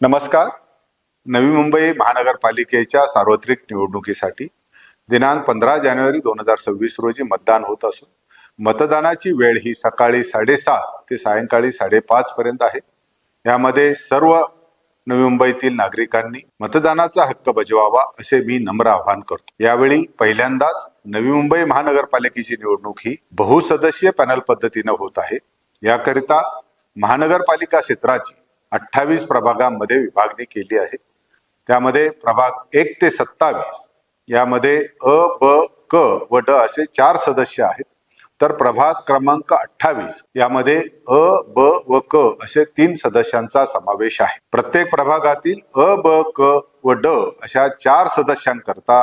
नमस्कार. नवी मुंबई महानगरपालिकेच्या सार्वत्रिक निवडणुकीसाठी दिनांक पंधरा जानेवारी दोन हजार सव्वीस रोजी मतदान होत असून मतदानाची वेळ ही सकाळी साडेसात ते सायंकाळी साडेपाच पर्यंत आहे. यामध्ये सर्व नवी मुंबईतील नागरिकांनी मतदानाचा हक्क बजवावा असे मी नम्र आवाहन करतो. यावेळी पहिल्यांदाच नवी मुंबई महानगरपालिकेची निवडणूक ही बहुसदस्यीय पॅनल पद्धतीनं होत आहे. याकरिता महानगरपालिका क्षेत्राची अठ्ठावीस प्रभागांमध्ये विभागणी केली आहे. त्यामध्ये प्रभाग एक ते सत्तावीस यामध्ये अ ब क व ड असे चार सदस्य आहेत. तर प्रभाग क्रमांक अठ्ठावीस यामध्ये अ ब व क असे तीन सदस्यांचा समावेश आहे. प्रत्येक प्रभागातील अ ब क व ड अशा चार सदस्यांकरता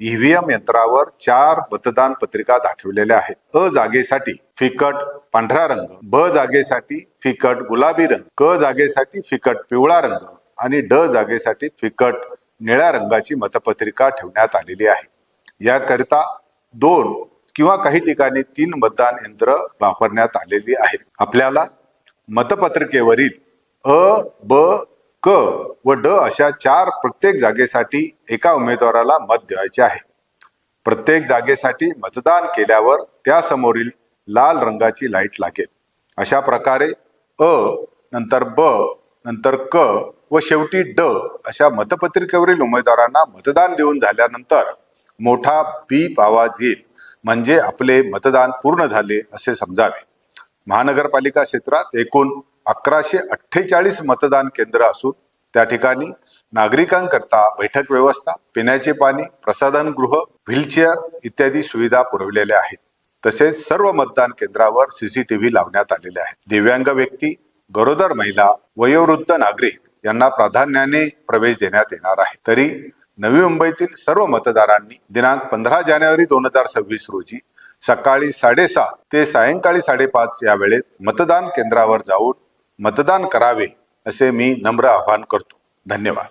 ईव्हीएम यंत्रावर चार मतदान पत्रिका दाखविलेल्या आहेत. अ जागेसाठी फिकट पांढरा रंग ब जागेसाठी फिकट गुलाबी रंग क जागेसाठी फिकट पिवळा रंग आणि ड जागेसाठी फिकट निळ्या रंगाची मतपत्रिका ठेवण्यात आलेली आहे. याकरिता दोन किंवा काही ठिकाणी तीन मतदान यंत्र वापरण्यात आलेली आहेत. आपल्याला मतपत्रिकेवरील अ ब क व ड अशा चार प्रत्येक जागेसाठी एका उमेदवाराला मत द्यायचे आहे. प्रत्येक जागेसाठी मतदान केल्यावर त्यासमोरील लाल रंगाची लाइट लागेल. अशा प्रकारे अ नंतर ब नंतर क व शेवटी ड अशा मतपत्रिकेवरील उमेदवारांना मतदान देऊन झाल्यानंतर मोठा बीप आवाज येईल. म्हणजे आपले मतदान पूर्ण झाले असे समजावे. महानगरपालिका क्षेत्रात एकूण अकराशे अठ्ठेचाळीस मतदान केंद्र असून त्या ठिकाणी नागरिकांकरता बैठक व्यवस्था पिण्याचे पाणी प्रसाधन गृह व्हीलचेअर इत्यादी सुविधा पुरवलेल्या आहेत. तसेच सर्व मतदान केंद्रावर सीसीटीव्ही लावण्यात आलेले आहेत. दिव्यांग व्यक्ती गरोदर महिला वयोवृद्ध नागरिक यांना प्राधान्याने प्रवेश देण्यात येणार आहे. तरी नवी मुंबईतील सर्व मतदारांनी दिनांक पंधरा जानेवारी दोन हजार सव्वीस रोजी सकाळी साडेसात ते सायंकाळी साडेपाच या वेळेत मतदान केंद्रावर जाऊन मतदान करावे असे मी नम्र आवाहन करतो. धन्यवाद.